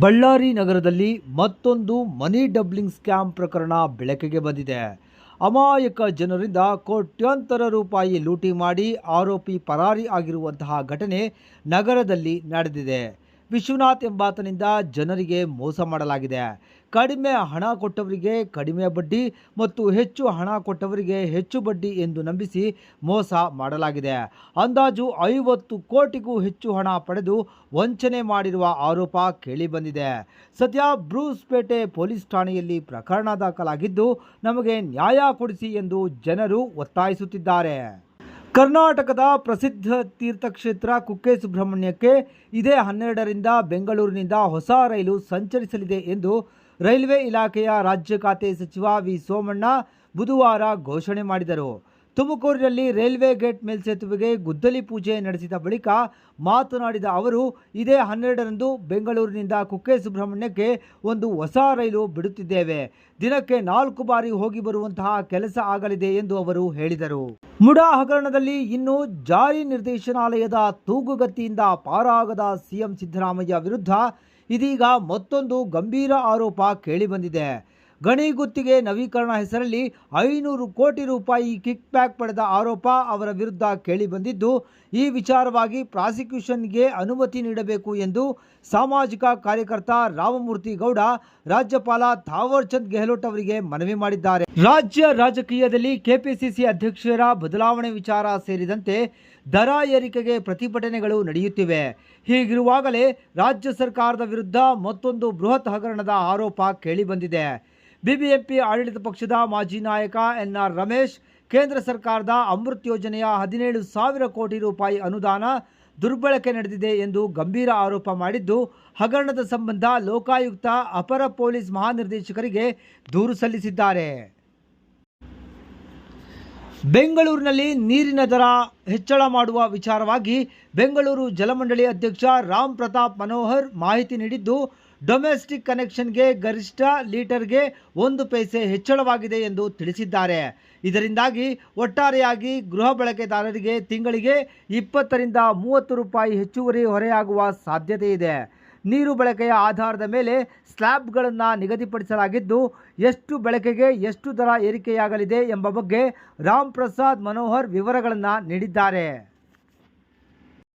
ಬಳ್ಳಾರಿ ನಗರದಲ್ಲಿ ಮತ್ತೊಂದು ಮನಿ doubling scam ಪ್ರಕರಣ ಬೆಳಕಿಗೆ ಬಂದಿದೆ. ಅಮಾಯಕ ಜನರಿಂದ ಕೋಟ್ಯಾಂತರ ರೂಪಾಯಿ ಲೂಟಿ ಮಾಡಿ ಆರೋಪಿ ಪರಾರಿ ಆಗಿರುವಂತಹ ಘಟನೆ ನಗರದಲ್ಲಿ ನಡೆದಿದೆ. ವಿಶ್ವನಾಥ್ ಎಂಬಾತನಿಂದ ಜನರಿಗೆ ಮೋಸ ಮಾಡಲಾಗಿದೆ. ಕಡಿಮೆ ಹಣ ಕೊಟ್ಟವರಿಗೆ ಕಡಿಮೆ ಬಡ್ಡಿ ಮತ್ತು ಹೆಚ್ಚು ಹಣ ಕೊಟ್ಟವರಿಗೆ ಹೆಚ್ಚು ಬಡ್ಡಿ ಎಂದು ನಂಬಿಸಿ ಮೋಸ ಮಾಡಲಾಗಿದೆ. ಅಂದಾಜು ಐವತ್ತು ಕೋಟಿಗೂ ಹೆಚ್ಚು ಹಣ ಪಡೆದು ವಂಚನೆ ಮಾಡಿರುವ ಆರೋಪ ಕೇಳಿಬಂದಿದೆ. ಸದ್ಯ ಬ್ರೂಸ್ಪೇಟೆ ಪೊಲೀಸ್ ಠಾಣೆಯಲ್ಲಿ ಪ್ರಕರಣ ದಾಖಲಾಗಿದ್ದು, ನಮಗೆ ನ್ಯಾಯ ಕೊಡಿಸಿ ಎಂದು ಜನರು ಒತ್ತಾಯಿಸುತ್ತಿದ್ದಾರೆ. ಕರ್ನಾಟಕದ ಪ್ರಸಿದ್ಧ ತೀರ್ಥಕ್ಷೇತ್ರ ಕುಕ್ಕೆ ಸುಬ್ರಹ್ಮಣ್ಯಕ್ಕೆ ಇದೇ ಹನ್ನೆರಡರಿಂದ ಬೆಂಗಳೂರಿನಿಂದ ಹೊಸ ರೈಲು ಸಂಚರಿಸಲಿದೆ ಎಂದು ರೈಲ್ವೆ ಇಲಾಖೆಯ ರಾಜ್ಯ ಖಾತೆ ಸಚಿವ ವಿ ಸೋಮಣ್ಣ ಬುಧವಾರ ಘೋಷಣೆ ಮಾಡಿದರು. ತುಮಕೂರಿನಲ್ಲಿ ರೈಲ್ವೆ ಗೇಟ್ ಮೇಲ್ಸೇತುವೆಗೆ ಗುದ್ದಲಿ ಪೂಜೆ ನಡೆಸಿದ ಬಳಿಕ ಮಾತನಾಡಿದ ಅವರು, ಇದೇ ಹನ್ನೆರಡರಂದು ಬೆಂಗಳೂರಿನಿಂದ ಕುಕ್ಕೆ ಸುಬ್ರಹ್ಮಣ್ಯಕ್ಕೆ ಒಂದು ಹೊಸ ರೈಲು ಬಿಡುತ್ತಿದ್ದೇವೆ. ದಿನಕ್ಕೆ ನಾಲ್ಕು ಬಾರಿ ಹೋಗಿ ಬರುವಂತಹ ಕೆಲಸ ಆಗಲಿದೆ ಎಂದು ಅವರು ಹೇಳಿದರು. ಮುಡಾ ಹಗರಣದಲ್ಲಿ ಇನ್ನು ಜಾರಿ ನಿರ್ದೇಶನಾಲಯದ ತೂಗುಗತಿಯಿಂದ ಪಾರಾಗದ ಸಿಎಂ ಸಿದ್ದರಾಮಯ್ಯ ವಿರುದ್ಧ ಇದೀಗ ಮತ್ತೊಂದು ಗಂಭೀರ ಆರೋಪ ಕೇಳಿಬಂದಿದೆ. ಗಣಿ ಗುತ್ತಿಗೆ ನವೀಕರಣ ಹೆಸರಲ್ಲಿ ಐನೂರು ಕೋಟಿ ರೂಪಾಯಿ ಕಿಕ್ ಬ್ಯಾಕ್ ಪಡೆದ ಆರೋಪ ಅವರ ವಿರುದ್ಧ ಕೇಳಿಬಂದಿದ್ದು ಈ ವಿಚಾರವಾಗಿ ಪ್ರಾಸಿಕ್ಯೂಷನ್ಗೆ ಅನುಮತಿ ನೀಡಬೇಕು ಎಂದು ಸಾಮಾಜಿಕ ಕಾರ್ಯಕರ್ತ ರಾಮಮೂರ್ತಿ ಗೌಡ ರಾಜ್ಯಪಾಲ ಥಾವರ್ ಚಂದ್ ಗೆಹ್ಲೋಟ್ ಅವರಿಗೆ ಮನವಿ ಮಾಡಿದ್ದಾರೆ. ರಾಜ್ಯ ರಾಜಕೀಯದಲ್ಲಿ ಕೆಪಿಸಿಸಿ ಅಧ್ಯಕ್ಷರ ಬದಲಾವಣೆ ವಿಚಾರ ಸೇರಿದಂತೆ ದರ ಏರಿಕೆಗೆ ಪ್ರತಿಭಟನೆಗಳು ನಡೆಯುತ್ತಿವೆ. ಹೀಗಿರುವಾಗಲೇ ರಾಜ್ಯ ಸರ್ಕಾರದ ವಿರುದ್ಧ ಮತ್ತೊಂದು ಬೃಹತ್ ಹಗರಣದ ಆರೋಪ ಕೇಳಿಬಂದಿದೆ ಬಿಬಿಎಂಪಿ ಆಡಳಿತ ಪಕ್ಷದ ಮಾಜಿ ನಾಯಕ ಎನ್ಆರ್ ರಮೇಶ್, ಕೇಂದ್ರ ಸರ್ಕಾರದ ಅಮೃತ್ ಯೋಜನೆಯ ಹದಿನೇಳು ಸಾವಿರ ಕೋಟಿ ರೂಪಾಯಿ ಅನುದಾನ ದುರ್ಬಳಕೆ ನಡೆದಿದೆ ಎಂದು ಗಂಭೀರ ಆರೋಪ ಮಾಡಿದ್ದು, ಹಗರಣದ ಸಂಬಂಧ ಲೋಕಾಯುಕ್ತ, ಅಪರ ಪೊಲೀಸ್ ಮಹಾನಿರ್ದೇಶಕರಿಗೆ ದೂರು ಸಲ್ಲಿಸಿದ್ದಾರೆ. ಬೆಂಗಳೂರಿನಲ್ಲಿ ನೀರಿನ ದರ ಹೆಚ್ಚಳ ಮಾಡುವ ವಿಚಾರವಾಗಿ ಬೆಂಗಳೂರು ಜಲಮಂಡಳಿ ಅಧ್ಯಕ್ಷ ರಾಮ್ ಪ್ರತಾಪ್ ಮನೋಹರ್ ಮಾಹಿತಿ ನೀಡಿದ್ದು ಡೊಮೆಸ್ಟಿಕ್ ಕನೆಕ್ಷನ್ಗೆ ಗರಿಷ್ಠ ಲೀಟರ್ಗೆ ಒಂದು ಪೈಸೆ ಹೆಚ್ಚಳವಾಗಿದೆ ಎಂದು ತಿಳಿಸಿದ್ದಾರೆ. ಇದರಿಂದಾಗಿ ಒಟ್ಟಾರೆಯಾಗಿ ಗೃಹ ಬಳಕೆದಾರರಿಗೆ ತಿಂಗಳಿಗೆ ಇಪ್ಪತ್ತರಿಂದ ಮೂವತ್ತು ರೂಪಾಯಿ ಹೆಚ್ಚುವರಿ ಹೊರೆಯಾಗುವ ಸಾಧ್ಯತೆ ಇದೆ. ನೀರು ಬಳಕೆಯ ಆಧಾರದ ಮೇಲೆ ಸ್ಲ್ಯಾಬ್ಗಳನ್ನು ನಿಗದಿಪಡಿಸಲಾಗಿದ್ದು, ಎಷ್ಟು ಬಳಕೆಗೆ ಎಷ್ಟು ದರ ಏರಿಕೆಯಾಗಲಿದೆ ಎಂಬ ಬಗ್ಗೆ ರಾಮ್ ಪ್ರಸಾದ್ ಮನೋಹರ್ ವಿವರಗಳನ್ನು ನೀಡಿದ್ದಾರೆ.